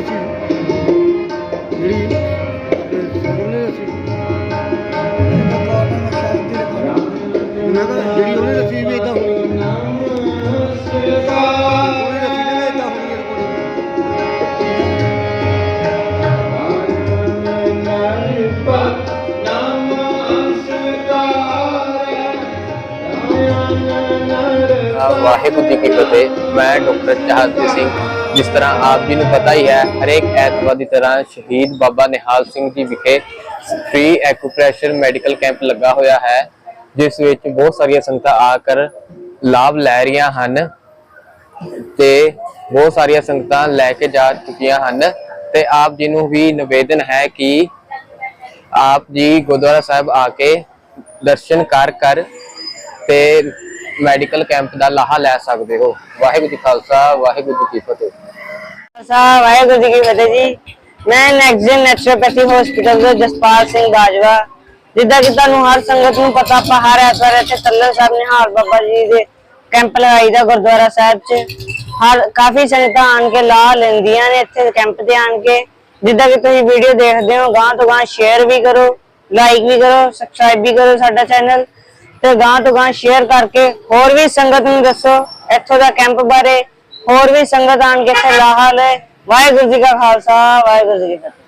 ਉਹ ਤੋਂ ਉਹਨੇ ਜਿਹੜੀ ਉਹਨੇ ਦੱਸੀ ਮੈਂ ਕਿਹਾ ਜਿਹੜੀ ਉਹਨੇ ਦੱਸੀ ਵੀ ਇਦਾਂ ਹੋਣੀ ਉਹਨੇ ਦੱਸੀ ਤੇ ਇਦਾਂ ਹੋਣੀ ਹੈ ਵਾਹਿਗੁਰੂ ਜੀ ਕੀ ਫਤਿਹ। ਮੈਂ ਡਾਕਟਰ ਚਾਹਤ ਸਿੰਘ। ਜਿਸ ਤਰ੍ਹਾਂ ਆਪ ਜੀ ਨੂੰ ਪਤਾ ਹੀ ਹੈ, ਹਰੇਕ ਐਤਵਾਰ ਦੀ ਤਰ੍ਹਾਂ ਸ਼ਹੀਦ ਬਾਬਾ ਨਿਹਾਲ ਸਿੰਘ ਜੀ ਵਿਖੇ ਫ੍ਰੀ ਐਕੂਪ੍ਰੈਸ਼ਰ ਮੈਡੀਕਲ ਕੈਂਪ ਲੱਗਾ ਹੋਇਆ ਹੈ, ਜਿਸ ਵਿੱਚ ਬਹੁਤ ਸਾਰੀਆਂ ਸੰਗਤਾਂ ਆ ਕਰ ਲਾਭ ਲੈ ਰਹੀਆਂ ਹਨ ਤੇ ਬਹੁਤ ਸਾਰੀਆਂ ਸੰਗਤਾਂ ਲੈ ਕੇ ਜਾ ਚੁੱਕੀਆਂ ਹਨ ਤੇ ਆਪ ਜੀ ਨੂੰ ਵੀ ਨਿਵੇਦਨ ਹੈ ਕਿ ਆਪ ਜੀ ਗੁਰਦੁਆਰਾ ਸਾਹਿਬ ਆ ਕੇ ਦਰਸ਼ਨ ਕਰ ਕਰ ਤੇ ਮੈਡੀਕਲ ਕੈਂਪ ਦਾ ਲਾਹਾ ਲੈ ਸਕਦੇ ਹੋ। ਵਾਹਿਗੁਰੂ ਜੀ ਖਾਲਸਾ, ਵਾਹਿਗੁਰੂ ਜੀ ਕੀ ਫਤਿਹ। ਸਾਹਿਬ ਵਾਹਿਗੁਰੂ ਜੀ ਕੀ ਫਤਿਹ ਜੀ। ਮੈਂ ਨੈਕਸਜਨ ਨੈਚੁਰੋਪੈਥੀ ਹਸਪੀਟਲ ਤੋਂ ਜਸਪਾਲ ਸਿੰਘ ਬਾਜਵਾ ਜਿੱਦਾਂ ਕਿ ਤੁਹਾਨੂੰ ਹਰ ਸੰਗਤ ਨੂੰ ਪਤਾ, ਆਪਾਂ ਹਰ ਐਤਵਾਰ ਇੱਥੇ ਤੱਲਣ ਸਾਹਿਬ ਨਿਹਾਲ ਬਾਬਾ ਜੀ ਦੇ ਕੈਂਪ ਲਗਾਈਦਾ ਗੁਰਦੁਆਰਾ ਸਾਹਿਬ 'ਚ। ਹਰ, ਕਾਫੀ ਸੰਗਤਾਂ ਆਣ ਕੇ ਲਾਹ ਲੈਂਦੀਆਂ ਨੇ ਇੱਥੇ ਕੈਂਪ ਤੇ ਆਣ ਕੇ। ਜਿੱਦਾਂ ਕਿ ਤੁਸੀਂ ਵੀਡੀਓ ਦੇਖਦੇ ਹੋ ਗਾਂ ਤੋਂ ਗਾਂ ਸ਼ੇਅਰ ਵੀ ਕਰੋ ਲਾਈਕ ਵੀ ਕਰੋ ਸਬਸਕ੍ਰਾਈਬ ਵੀ ਕਰੋ ਸਾਡਾ ਚੈਨਲ ਤੇ ਗਾਂ ਤੋਂ ਗਾਂ ਸ਼ੇਅਰ ਕਰਕੇ ਹੋਰ ਵੀ ਸੰਗਤ ਨੂੰ ਦੱਸੋ ਇੱਥੋਂ ਦਾ ਕੈਂਪ ਬਾਰੇ, ਹੋਰ ਵੀ ਸੰਗਤ ਆਣ ਕੇ ਇੱਥੇ ਲਾਹਾ ਲੈ ਵਾਹਿਗੁਰੂ ਜੀ ਕਾ ਖਾਲਸਾ, ਵਾਹਿਗੁਰੂ ਜੀ ਕੀ ਫਤਿਹ।